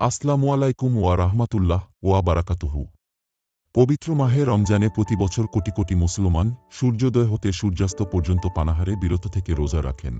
আসসালামু আলাইকুম ওয়া রাহমাতুল্লাহ ওয়া বারাকাতুহু। পবিত্র মাহে রমজানে প্রতি বছর কোটি কোটি মুসলমান সূর্যোদয় হতে সূর্যাস্ত পর্যন্ত পানাহারে বিরত থেকে রোজা রাখেন।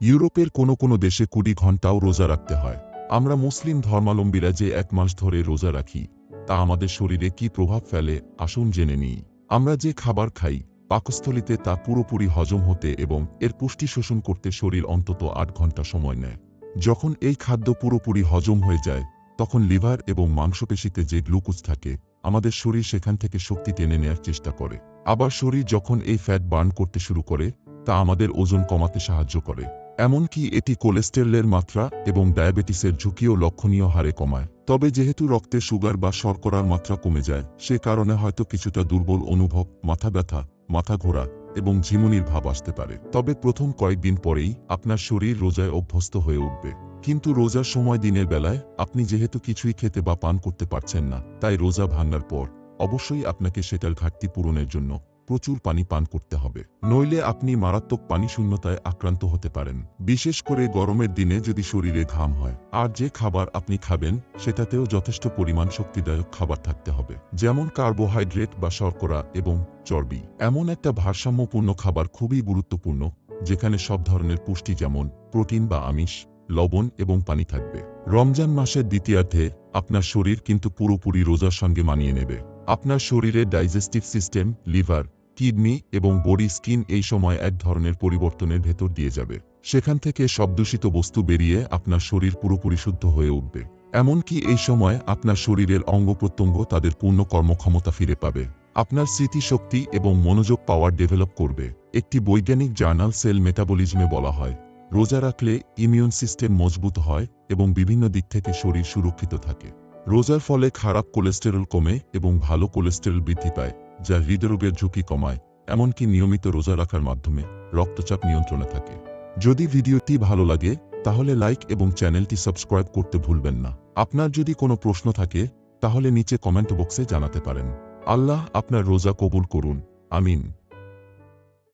ইউরোপের কোনো কোনো দেশে কুড়ি ঘন্টাও রোজা রাখতে হয়। আমরা মুসলিম ধর্মাবলম্বীরা যে এক মাস ধরে রোজা রাখি, তা আমাদের শরীরে কি প্রভাব ফেলে আসুন জেনে নিই। আমরা যে খাবার খাই, পাকস্থলিতে তা পুরোপুরি হজম হতে এবং এর পুষ্টি শোষণ করতে শরীর অন্তত আট ঘণ্টা সময় নেয়। যখন এই খাদ্য পুরোপুরি হজম হয়ে যায় তখন লিভার এবং মাংসপেশিতে যে গ্লুকোজ থাকে, আমাদের শরীর সেখান থেকে শক্তি টেনে নেয়ার চেষ্টা করে। আবার শরীর যখন এই ফ্যাট বার্ন করতে শুরু করে, তা আমাদের ওজন কমাতে সাহায্য করে। এমনকি এটি কোলেস্টেরলের মাত্রা এবং ডায়াবেটিসের ঝুঁকিও লক্ষণীয় হারে কমায়। তবে যেহেতু রক্তে সুগার বা শর্করার মাত্রা কমে যায়, সে কারণে হয়তো কিছুটা দুর্বল অনুভব, মাথা ব্যথা, মাথা ঘোরা এবং ঝিমুনির ভাব আসতে পারে। তবে প্রথম কয়েকদিন পরেই আপনার শরীর রোজায় অভ্যস্ত হয়ে উঠবে। কিন্তু রোজার সময় দিনের বেলায় আপনি যেহেতু কিছুই খেতে বা পান করতে পারছেন না, তাই রোজা ভাঙার পর অবশ্যই আপনাকে সেটার ঘাটতি পূরণের জন্য প্রচুর পানি পান করতে হবে। নইলে আপনি মারাত্মক পানি শূন্যতায় আক্রান্ত হতে পারেন। বিশেষ করে গরমের দিনে যদি শরীরে ঘাম হয়, আর যে খাবার আপনি খাবেন, সেটাতেও যথেষ্ট পরিমাণ শক্তিদায়ক খাবার থাকতে হবে, যেমন কার্বোহাইড্রেট বা শর্করা এবং চর্বি। এমন একটা ভারসাম্যপূর্ণ খাবার খুবই গুরুত্বপূর্ণ, যেখানে সব ধরনের পুষ্টি যেমন প্রোটিন বা আমিষ লবণ এবং পানি থাকবে। রমজান মাসের দ্বিতীয়ার্ধে আপনার শরীর কিন্তু পুরোপুরি রোজার সঙ্গে মানিয়ে নেবে। আপনার শরীরের ডাইজেস্টিভ সিস্টেম, লিভার, কিডনি এবং বডি স্কিন এই সময় এক ধরনের পরিবর্তনের ভেতর দিয়ে যাবে। সেখান থেকে সব দূষিত বস্তু বেরিয়ে আপনার শরীর পুরোপুরি শুদ্ধ হয়ে উঠবে। এমনকি এই সময় আপনার শরীরের অঙ্গ প্রত্যঙ্গ তাদের পূর্ণ কর্মক্ষমতা ফিরে পাবে। আপনার স্মৃতিশক্তি এবং মনোযোগ পাওয়ার ডেভেলপ করবে। একটি বৈজ্ঞানিক জার্নাল সেল মেটাবলিজমে বলা হয় রোজা রাখলে ইমিউন সিস্টেম মজবুত হয় এবং বিভিন্ন দিক থেকে শরীর সুরক্ষিত থাকে। রোজার ফলে খারাপ কোলেস্টেরল কমে এবং ভালো কোলেস্টেরল বৃদ্ধি পায়, যা হৃদরোগের ঝুঁকি কমায়, এমনকি নিয়মিত রোজা রাখার মাধ্যমে রক্তচাপ নিয়ন্ত্রণে থাকে। যদি ভিডিওটি ভালো লাগে, তাহলে লাইক এবং চ্যানেলটি সাবস্ক্রাইব করতে ভুলবেন না। আপনার যদি কোনো প্রশ্ন থাকে, তাহলে নিচে কমেন্ট বক্সে জানাতে পারেন। আল্লাহ আপনার রোজা কবুল করুন। আমিন।